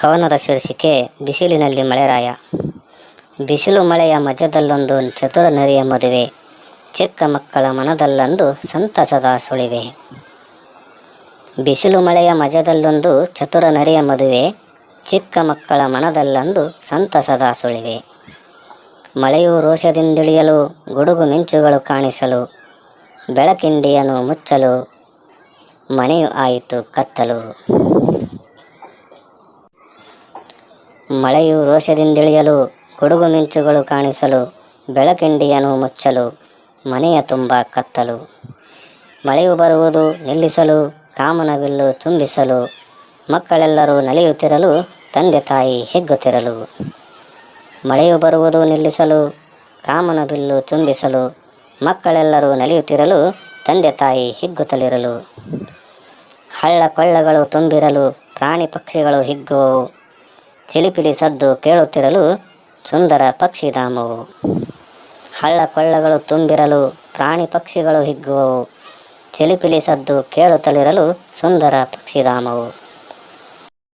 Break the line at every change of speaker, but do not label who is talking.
ಕವನದ ಶೀರ್ಷಿಕೆ, ಬಿಸಿಲಿನಲ್ಲಿ ಮಳೆರಾಯ. ಬಿಸಿಲು ಮಳೆಯ ಮಧ್ಯದಲ್ಲೊಂದು ಚತುರ ನರಿಯ ಮದುವೆ, ಚಿಕ್ಕ ಮಕ್ಕಳ ಮನದಲ್ಲೊಂದು ಸಂತಸದ ಸುಳಿವೆ. ಬಿಸಿಲು ಮಳೆಯ ಮಧ್ಯದಲ್ಲೊಂದು ಚತುರ ನರಿಯ ಮದುವೆ, ಚಿಕ್ಕ ಮಕ್ಕಳ ಮನದಲ್ಲೊಂದು ಸಂತಸದ ಸುಳಿವೆ. ಮಳೆಯು ರೋಷದಿಂದಿಳಿಯಲು, ಗುಡುಗು ಮಿಂಚುಗಳು ಕಾಣಿಸಲು, ಬೆಳಕಿಂಡಿಯನ್ನು ಮುಚ್ಚಲು, ಮನೆಯು ಆಯಿತು ಕತ್ತಲು. ಮಳೆಯು ರೋಷದಿಂದಿಳಿಯಲು ಗುಡುಗು ಮಿಂಚುಗಳು ಕಾಣಿಸಲು, ಬೆಳಕಿಂಡಿಯನ್ನು ಮುಚ್ಚಲು, ಮನೆಯ ತುಂಬ ಕತ್ತಲು. ಮಳೆಯು ಬರುವುದು ನಿಲ್ಲಿಸಲು ಕಾಮನಬಿಲ್ಲು ತುಂಬಿಸಲು, ಮಕ್ಕಳೆಲ್ಲರೂ ನಲಿಯುತ್ತಿರಲು, ತಂದೆ ತಾಯಿ ಹೆಗ್ಗುತ್ತಿರಲು. ಮಳೆಯು ಬರುವುದು ನಿಲ್ಲಿಸಲು, ಕಾಮನ ಬಿಲ್ಲು ತುಂಬಿಸಲು, ಮಕ್ಕಳೆಲ್ಲರೂ ನಲಿಯುತ್ತಿರಲು, ತಂದೆ ತಾಯಿ ಹಿಗ್ಗುತ್ತಲಿರಲು. ಹಳ್ಳ ಕೊಳ್ಳಗಳು ತುಂಬಿರಲು, ಪ್ರಾಣಿ ಪಕ್ಷಿಗಳು ಹಿಗ್ಗುವವು. ಚಿಲಿಪಿಲಿ ಸದ್ದು ಕೇಳುತ್ತಿರಲು ಸುಂದರ ಪಕ್ಷಿಧಾಮವು. ಹಳ್ಳ ಕೊಳ್ಳಗಳು ತುಂಬಿರಲು ಪ್ರಾಣಿ ಪಕ್ಷಿಗಳು ಹಿಗ್ಗುವವು. ಚಿಲಿಪಿಲಿ ಸದ್ದು ಕೇಳುತ್ತಲಿರಲು ಸುಂದರ ಪಕ್ಷಿಧಾಮವು.